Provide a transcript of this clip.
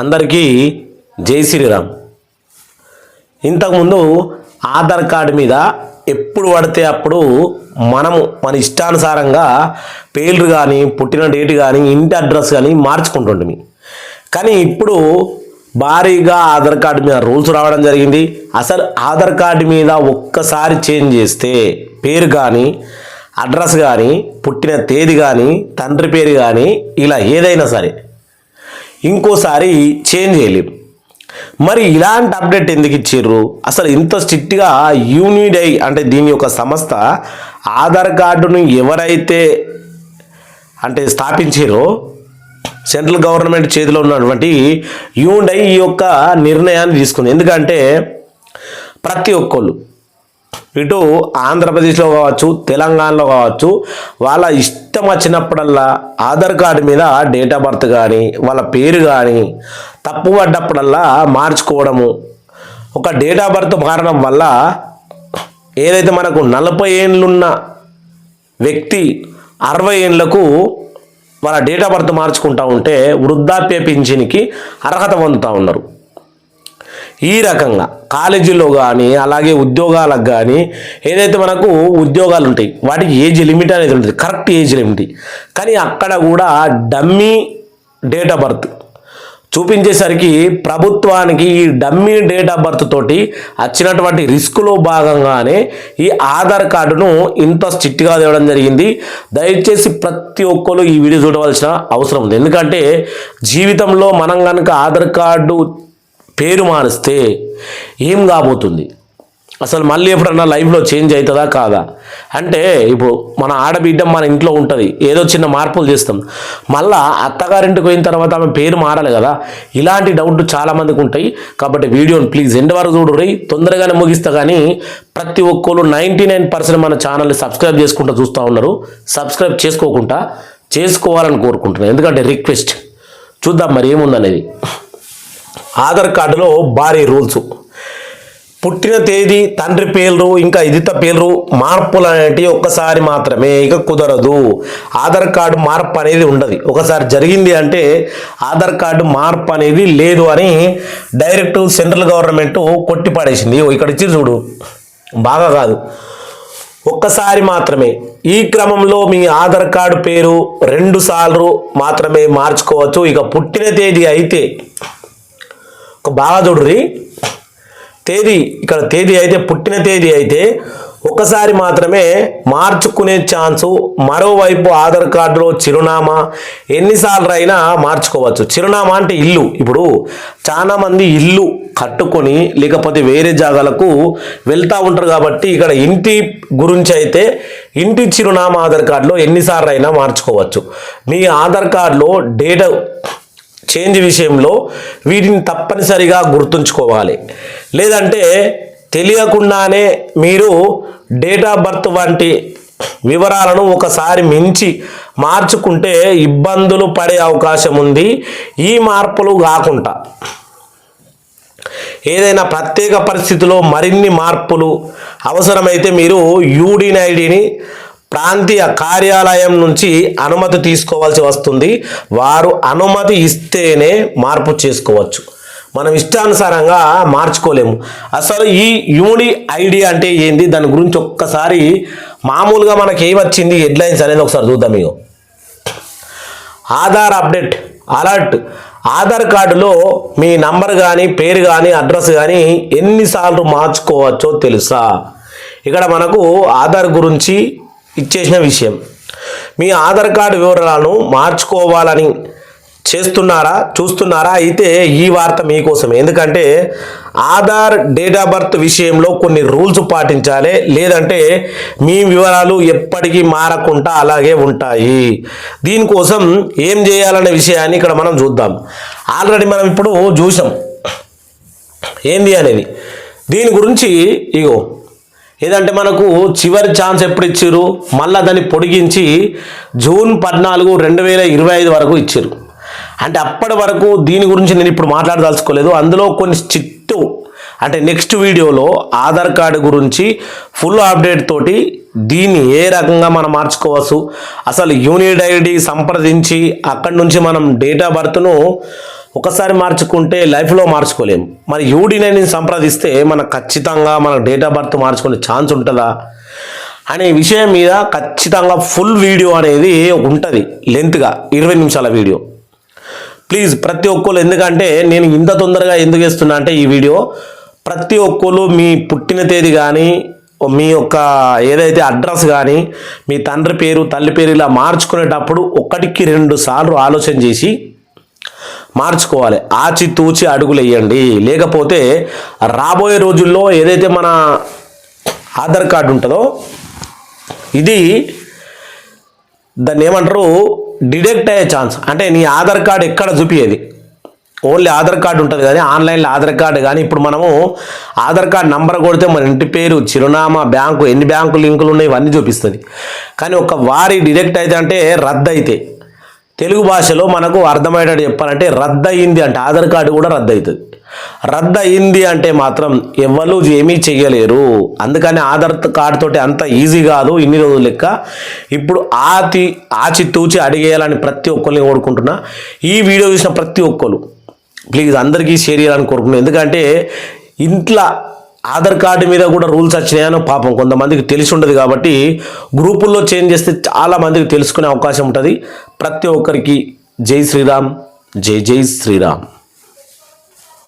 అందరికీ జై శ్రీరామ్. ఇంతకుముందు ఆధార్ కార్డు మీద ఎప్పుడు పడితే అప్పుడు మనము మన ఇష్టానుసారంగా పేర్లు కానీ పుట్టిన డేట్ కానీ ఇంటి అడ్రస్ కానీ మార్చుకుంటుంటిమి. కానీ ఇప్పుడు భారీగా ఆధార్ కార్డు మీద రూల్స్ రావడం జరిగింది. అసలు ఆధార్ కార్డు మీద ఒక్కసారి చేంజ్ చేస్తే పేరు కానీ అడ్రస్ కానీ పుట్టిన తేదీ కానీ తండ్రి పేరు కానీ ఇలా ఏదైనా సరే ఇంకోసారి చేంజ్ చేయలేరు. మరి ఇలాంటి అప్డేట్ ఎందుకు ఇచ్చారు అసలు ఇంత స్ట్రిక్ట్గా యూనిడై అంటే దీని యొక్క సంస్థ ఆధార్ కార్డును ఎవరైతే అంటే స్థాపించారో సెంట్రల్ గవర్నమెంట్ చేతిలో ఉన్నటువంటి యూనిడై ఈ యొక్క నిర్ణయాన్ని తీసుకుంది. ఎందుకంటే ప్రతి ఒక్కళ్ళు ఇటు ఆంధ్రప్రదేశ్లో కావచ్చు తెలంగాణలో కావచ్చు వాళ్ళ ఇష్టం వచ్చినప్పుడల్లా ఆధార్ కార్డు మీద డేట్ ఆఫ్ బర్త్ కానీ వాళ్ళ పేరు కానీ తప్పు పడ్డప్పుడల్లా మార్చుకోవడము. ఒక డేట్ ఆఫ్ బర్త్ మారడం వల్ల ఏదైతే మనకు నలభై ఏళ్ళున్న వ్యక్తి అరవై ఏళ్ళకు వాళ్ళ డేట్ ఆఫ్ బర్త్ మార్చుకుంటా ఉంటే వృద్ధాప్య పింఛన్కి అర్హత పొందుతూ ఉన్నారు. ఈ రకంగా కాలేజీలో కానీ అలాగే ఉద్యోగాలకు కానీ ఏదైతే మనకు ఉద్యోగాలు ఉంటాయి వాటికి ఏజ్ లిమిట్ అనేది ఉంటుంది కరెక్ట్ ఏజ్ లిమిట్. కానీ అక్కడ కూడా డమ్మీ డేట్ ఆఫ్ బర్త్. చూపించేసరికి ప్రభుత్వానికి ఈ డమ్మీ డేట్ ఆఫ్ బర్త్ తోటి వచ్చినటువంటి రిస్క్లో భాగంగానే ఈ ఆధార్ కార్డును ఇంత స్ట్రిక్ట్గా తేవడం జరిగింది. దయచేసి ప్రతి ఒక్కరు ఈ వీడియో చూడవలసిన అవసరం ఉంది. ఎందుకంటే జీవితంలో మనం కనుక ఆధార్ కార్డు పేరు మారిస్తే ఏం కాబోతుంది? అసలు మళ్ళీ ఎప్పుడన్నా లైఫ్లో చేంజ్ అవుతుందా కాదా? అంటే ఇప్పుడు మన ఆడబిడ్డ మన ఇంట్లో ఉంటుంది ఏదో చిన్న మార్పులు చేస్తాం. మళ్ళా అత్తగారింటికి పోయిన తర్వాత ఆమె పేరు మారాలి కదా? ఇలాంటి డౌట్ చాలామందికి ఉంటాయి. కాబట్టి వీడియోని ప్లీజ్ ఎండ్ వరకు చూడుర్రి. తొందరగానే ముగిస్తా కానీ ప్రతి ఒక్కరు నైంటీ నైన్ పర్సెంట్ మన ఛానల్ని సబ్స్క్రైబ్ చేసుకుంటూ చూస్తూ ఉన్నారు. సబ్స్క్రైబ్ చేసుకోకుండా చేసుకోవాలని కోరుకుంటున్నాను ఎందుకంటే రిక్వెస్ట్. చూద్దాం మరి ఏముందనేది. ఆధార్ కార్డులో భారీ రూల్స్. పుట్టిన తేదీ తండ్రి పేర్లు ఇంకా ఇదిత పేర్లు మార్పులు అనేటివి ఒక్కసారి మాత్రమే. ఇక కుదరదు. ఆధార్ కార్డు మార్పు అనేది ఉండదు. ఒకసారి జరిగింది అంటే ఆధార్ కార్డు మార్పు అనేది లేదు అని డైరెక్ట్ సెంట్రల్ గవర్నమెంట్ కొట్టిపడేసింది. ఇక్కడ ఇచ్చి చూడు. బాగా కాదు. ఒక్కసారి మాత్రమే. ఈ క్రమంలో మీ ఆధార్ కార్డు పేరు రెండు సార్లు మాత్రమే మార్చుకోవచ్చు. ఇక పుట్టిన తేదీ అయితే బాగా చూడ్రి తేదీ ఇక్కడ తేదీ అయితే పుట్టిన తేదీ అయితే ఒకసారి మాత్రమే మార్చుకునే ఛాన్సు మరోవైపు ఆధార్ కార్డులో చిరునామా ఎన్నిసార్లు అయినా మార్చుకోవచ్చు. చిరునామా అంటే ఇల్లు. ఇప్పుడు చాలా మంది ఇల్లు కట్టుకొని లేకపోతే వేరే జాగాలకు వెళ్తూ ఉంటారు కాబట్టి ఇక్కడ ఇంటి గురించి అయితే ఇంటి చిరునామా ఆధార్ కార్డులో ఎన్నిసార్లు అయినా మార్చుకోవచ్చు. మీ ఆధార్ కార్డులో డేటా చేంజ్ విషయంలో వీటిని తప్పనిసరిగా గుర్తుంచుకోవాలి. లేదంటే తెలియకుండానే మీరు డేట్ ఆఫ్ బర్త్ వంటి వివరాలను ఒకసారి మించి మార్చుకుంటే ఇబ్బందులు పడే అవకాశం ఉంది. ఈ మార్పులు కాకుండా. ఏదైనా ప్రత్యేక పరిస్థితిలో మరిన్ని మార్పులు అవసరమైతే మీరు యూడిన్ ఐడిని ప్రాంతీయ కార్యాలయం నుంచి అనుమతి తీసుకోవాల్సి వస్తుంది. వారు అనుమతి ఇస్తేనే మార్పు చేసుకోవచ్చు. మనం ఇష్టానుసారంగా మార్చుకోలేము. అసలు ఈ యూని ఐడి అంటే ఏంది? దాని గురించి ఒక్కసారి మామూలుగా మనకి ఏమొచ్చింది హెడ్లైన్స్ అనేది ఒకసారి చూద్దాం ఇగో. Aadhaar update alert. ఆధార్ కార్డులో మీ నంబర్ కానీ పేరు కానీ అడ్రస్ కానీ ఎన్నిసార్లు మార్చుకోవచ్చో తెలుసా? ఇక్కడ మనకు ఆధార్ గురించి ఇచ్చేసిన విషయం. మీ ఆధార్ కార్డు వివరాలను మార్చుకోవాలని చేస్తున్నారా చూస్తున్నారా? అయితే ఈ వార్త మీకోసమే ఎందుకంటే ఆధార్ డేట్ ఆఫ్ బర్త్ విషయంలో కొన్ని రూల్స్ పాటించాలి. లేదంటే మీ వివరాలు ఎప్పటికీ మారకుండా అలాగే ఉంటాయి. దీనికోసం ఏం చేయాలనే విషయాన్ని ఇక్కడ మనం చూద్దాం. ఆల్రెడీ మనం ఇప్పుడు చూసాం ఏంది అనేది? దీని గురించి ఇగో ఏదంటే మనకు చివరి ఛాన్స్ ఎప్పుడు ఇచ్చారు మళ్ళీ దాన్ని పొడిగించి జూన్ పద్నాలుగు రెండు వేల ఇరవై ఐదు వరకు ఇచ్చారు అంటే అప్పటి వరకు దీని గురించి నేను ఇప్పుడు మాట్లాడదలుచుకోలేదు. అందులో కొన్ని చిట్టు అంటే నెక్స్ట్ వీడియోలో ఆధార్ కార్డు గురించి ఫుల్ అప్డేట్ తోటి దీన్ని ఏ రకంగా మనం మార్చుకోవచ్చు? అసలు యూనిట్ ఐడి సంప్రదించి అక్కడి నుంచి మనం డేట్ ఆఫ్ బర్త్ను ఒకసారి మార్చుకుంటే లైఫ్లో మార్చుకోలేము మరి యూడినైని సంప్రదిస్తే మనకు ఖచ్చితంగా మన డేట్ ఆఫ్ బర్త్ మార్చుకునే ఛాన్స్ ఉంటుందా? అనే విషయం మీద ఖచ్చితంగా ఫుల్ వీడియో అనేది ఉంటుంది లెంత్గా ఇరవై నిమిషాల వీడియో. ప్లీజ్ ప్రతి ఒక్కరు ఎందుకంటే నేను ఇంత తొందరగా ఎందుకు వేస్తున్నా అంటే ఈ వీడియో ప్రతి ఒక్కరు మీ పుట్టిన తేదీ కానీ మీ యొక్క ఏదైతే అడ్రస్ కానీ మీ తండ్రి పేరు తల్లి పేరు ఇలా మార్చుకునేటప్పుడు ఒకటికి రెండు సార్లు ఆలోచన చేసి మార్చుకోవాలి. ఆచి తూచి అడుగులు వేయండి. లేకపోతే రాబోయే రోజుల్లో ఏదైతే మన ఆధార్ కార్డు ఉంటుందో ఇది దాన్ని ఏమంటారు డిడెక్ట్ అయ్యే ఛాన్స్. అంటే నీ ఆధార్ కార్డు ఎక్కడ చూపించేది ఓన్లీ ఆధార్ కార్డు ఉంటుంది కానీ ఆన్లైన్లో ఆధార్ కార్డు కానీ ఇప్పుడు మనము ఆధార్ కార్డు నంబర్ కొడితే మన ఇంటి పేరు చిరునామా బ్యాంకు ఎన్ని బ్యాంకు లింకులు ఉన్నాయి ఇవన్నీ చూపిస్తుంది. కానీ ఒక వారి డిడెక్ట్ అయితే అంటే రద్దు అయితే తెలుగు భాషలో మనకు అర్థమయ్యేటట్టు చెప్పాలంటే రద్దు అయింది అంటే ఆధార్ కార్డు కూడా రద్దు అవుతుంది రద్దు అయింది అంటే మాత్రం ఎవరు ఏమీ చేయలేరు అందుకని ఆధార్ కార్డు తోటి అంత ఈజీ కాదు ఇన్ని రోజులు లెక్క. ఇప్పుడు ఆతి ఆచి తూచి అడిగేయాలని ప్రతి ఒక్కరిని కోరుకుంటున్నా. ఈ వీడియో చూసిన ప్రతి ఒక్కరు ప్లీజ్ అందరికీ షేర్ చేయాలని కోరుకున్నాను ఎందుకంటే ఇంట్లో ఆధార్ కార్డు మీద కూడా రూల్స్ వచ్చినాయని పాపం కొంతమందికి తెలిసి ఉండదు కాబట్టి గ్రూపుల్లో చేంజ్ చేస్తే చాలా మందికి తెలుసుకునే అవకాశం ఉంటుంది. ప్రతి ఒక్కరికి జై శ్రీరామ్ జై జై శ్రీరామ్.